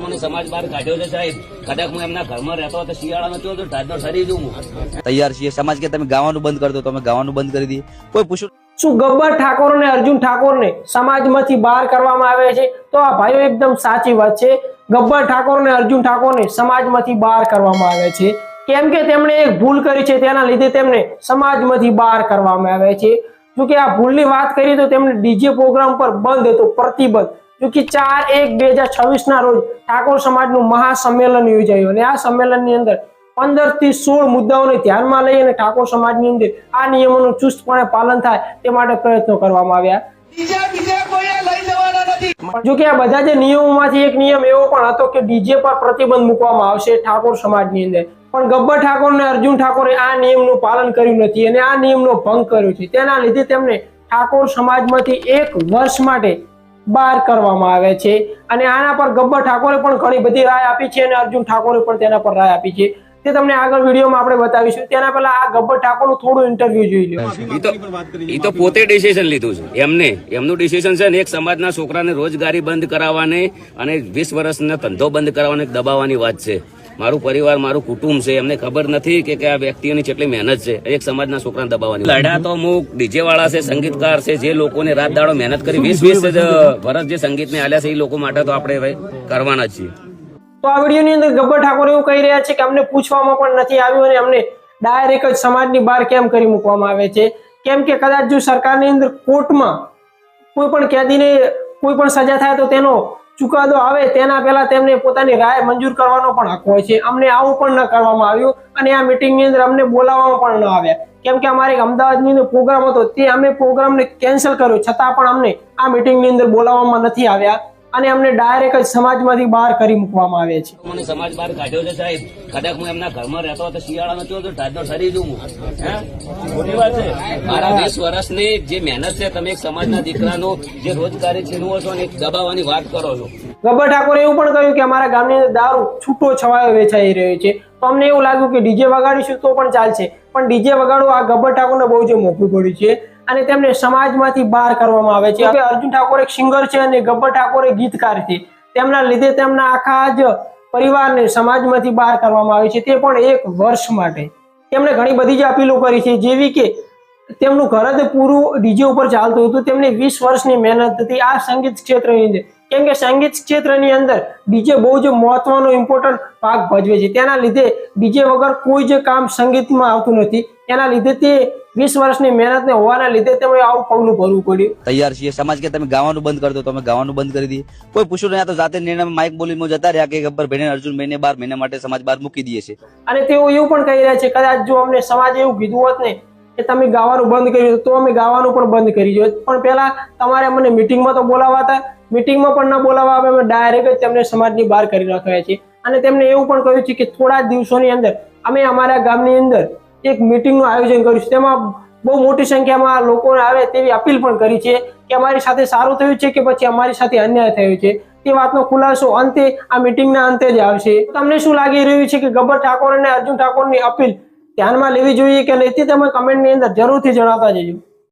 મને સમાજ બહાર કાઢ્યો છે સાહેબ. કદાચ હું એમના ઘરમાં રહેતો હતો શિયાળાનો તો ઢાઢનો સરી જઉં તૈયાર છીએ. સમાજ કે તમે ગાવાનું બંધ કરી દો તમે ગાવાનું બંધ કરી દઈએ. કોઈ પૂછ્યું શું ગબ્બર ઠાકોર અને અર્જુન ઠાકોરને સમાજમાંથી બહાર કરવામાં આવે છે? તો આ ભાઈઓ એકદમ સાચી વાત છે. ગબ્બર ઠાકોર અને અર્જુન ઠાકોરને સમાજમાંથી બહાર કરવામાં આવે છે. કેમ કે તેમણે એક ભૂલ કરી છે તેના લીધે તેમને સમાજમાંથી બહાર કરવામાં આવે છે. જો કે આ ભૂલની વાત કરીએ તો તેમને ડીજે પ્રોગ્રામ પર બંધ હતો પ્રતિબંધ. કે ચાર એક બે હજાર છવ્વીસ ના રોજ ઠાકોર સમાજનું મહાસંમેલન યોજાયું અને આ સંમેલનની અંદર પંદરથી સોળ મુદ્દાઓને ધ્યાનમાં લઈ અને ઠાકોર સમાજની અંદર આ નિયમોનું ચુસ્તપણે પાલન થાય તે માટે પ્રયત્નો કરવામાં આવ્યા. જો કે આ બધા જે નિયમોમાંથી એક નિયમ એવો પણ હતો કે ડીજે પર પ્રતિબંધ મૂકવામાં આવશે ઠાકોર સમાજની અંદર. પણ ગબ્બર ઠાકોર અને અર્જુન ઠાકોરે આ નિયમનું પાલન કર્યું નથી અને આ નિયમનો ભંગ કર્યો છે. તેના લીધે તેમને ઠાકોર સમાજમાંથી એક વર્ષ માટે બહાર કરવામાં આવે છે. અને આના પર ગબ્બર ઠાકોરે પણ ઘણી બધી રાય આપી છે અને અર્જુન ઠાકોરે પણ તેના પર રાય આપી છે. તે તમને આગળ વિડીયોમાં આપણે બતાવીશું. તેના પહેલા આ ગબ્બર ઠાકોરનું થોડું ઇન્ટરવ્યુ જોઈ લો એ તો પોતે ડિસિઝન લીધું છે. એમને. એમનું ડિસિઝન છે ને એક સમાજના છોકરાને રોજગારી બંધ કરાવવાની અને વીસ વર્ષનો ધંધો બંધ કરાવવાને દબાવવાની વાત છે. મારું પરિવાર મારું કુટુંબ છે. એમને ખબર નથી કે કે આ વ્યક્તિઓની કેટલી મહેનત છે. એક સમાજના છોકરાને દબાવવાની લડા તો અમુક. ડીજે વાળા છે સંગીતકાર છે જે લોકોને રાત દાડો મહેનત કરી વીસ વીસ વર્ષ જે સંગીતને આલ્યા છે એ લોકો માટે તો આપણે કરવાના છીએ. તો આ વિડીયોની અંદર ગબ્બર ઠાકોર એવું કહી રહ્યા છે કે અમને પૂછવામાં પણ નથી આવ્યું અને અમને ડાયરેક્ટ જ સમાજની બહાર કેમ કરી મૂકવામાં આવે છે? કેમ કે કદાચ જો સરકારની અંદર કોર્ટમાં કોઈ પણ કેદીને કોઈ પણ સજા થાય તો તેનો ચુકાદો આવે તેના પહેલા તેમને પોતાની રાય મંજૂર કરવાનો પણ હક હોય છે. અમને આવું પણ ન કરવામાં આવ્યું અને આ મિટિંગની અંદર અમને બોલાવવામાં પણ ન આવ્યા. કેમ કે અમારે અમદાવાદની અંદર પ્રોગ્રામ હતો, તે અમે પ્રોગ્રામને કેન્સલ કર્યો. છતાં પણ અમને આ મિટિંગની અંદર બોલાવવામાં નથી આવ્યા. અને અમને ડાયરેક્ટ જ સમાજમાંથી બહાર કરી મૂકવામાં આવે છે. મને સમાજ બહાર કાઢ્યો છે સાહેબ. કદાચ હું એમના ઘરમાં રહેતો હતો શિયાળાનો થયો તો ઢાઢનો સરી જઉં? ખોટી વાત છે. મારા વીસ વર્ષની જે મહેનત છે તમે એક સમાજના દીકરાનો જે રોજગારી છીનવો છો અને દબાવવાની વાત કરો છો. ગબ્બર ઠાકોરે એવું પણ કહ્યું કે અમારા ગામની દારૂ છૂટો છવાયો વેચાઈ રહ્યો છે. તો અમને એવું લાગ્યું કે ડીજે વગાડીશું તો પણ ચાલશે. પણ ડીજે વગાડવું આ ગબ્બર ઠાકોરને બહુ જ મોકલું પડ્યું છે. અને તેમને સમાજમાંથી બહાર કરવામાં આવે છે. અર્જુન ઠાકોર એક સિંગર છે અને ગબ્બર ઠાકોર એક ગીતકાર છે. તેમના લીધે તેમના આખા જ પરિવારને સમાજમાંથી બહાર કરવામાં આવે છે. તે પણ એક વર્ષ માટે. તેમણે ઘણી બધી જ અપીલો કરી છે. જેવી કે તેમનું ઘર જ પૂરું ડીજે ઉપર ચાલતું હતું. તેમને વીસ વર્ષની મહેનત હતી. આ સંગીત ક્ષેત્રની અંદર, કેમ કે સંગીત ક્ષેત્રની અંદર ડીજે બહુ જ મહત્વનો ઇમ્પોર્ટન્ટ ભાગ ભજવે છે. તેના લીધે ડીજે વગર કોઈ જ કામ સંગીતમાં આવતું નથી. એના લીધે તે વીસ વર્ષની મહેનતને હોવાના લીધે તેમણે આવું પગલું ભરવું પડ્યું. તૈયાર છીએ. સમાજ કે તમે ગાવાનું બંધ કરી દો. તમે ગાવાનું બંધ કરી દીધી કોઈ પૂછ્યું નહીં તો જાતે નિર્ણય માઇક બોલીને જતા રહ્યા કે ગબ્બર ભાઈને અર્જુન ભાઈને બાર મહિના માટે સમાજ બહાર મૂકી દઈએ છે અને તેઓ એવું પણ કહી રહ્યા છે કદાચ જો અમને સમાજ એવું કીધું હોત ને કે તમે ગાવાનું બંધ કર્યું તો અમે ગાવાનું પણ બંધ કરી જોઈએ. પણ પહેલા તમારે મને મિટિંગમાં તો બોલાવા હતા. મિટિંગમાં પણ ન બોલાવવા આવે અમે ડાયરેક્ટ જ તેમને સમાજની બહાર કરી નાખ્યા છે અને તેમને એવું પણ કહ્યું છે કે થોડા દિવસોની અંદર અમે અમારા ગામની અંદર એક મિટિંગનું આયોજન કર્યું છે. તેમાં બહુ મોટી સંખ્યામાં લોકો આવે તેવી અપીલ પણ કરી છે કે અમારી સાથે સારું થયું છે કે પછી અમારી સાથે અન્યાય થયો છે. તે વાતનો ખુલાસો અંતે આ મિટિંગના અંતે જ આવશે. તમને શું લાગી રહ્યું છે કે ગબ્બર ઠાકોર અને અર્જુન ઠાકોરની અપીલ ધ્યાનમાં લેવી જોઈએ કે નહીં તે તમે કમેન્ટની અંદર જરૂરથી જણાવતા જજો.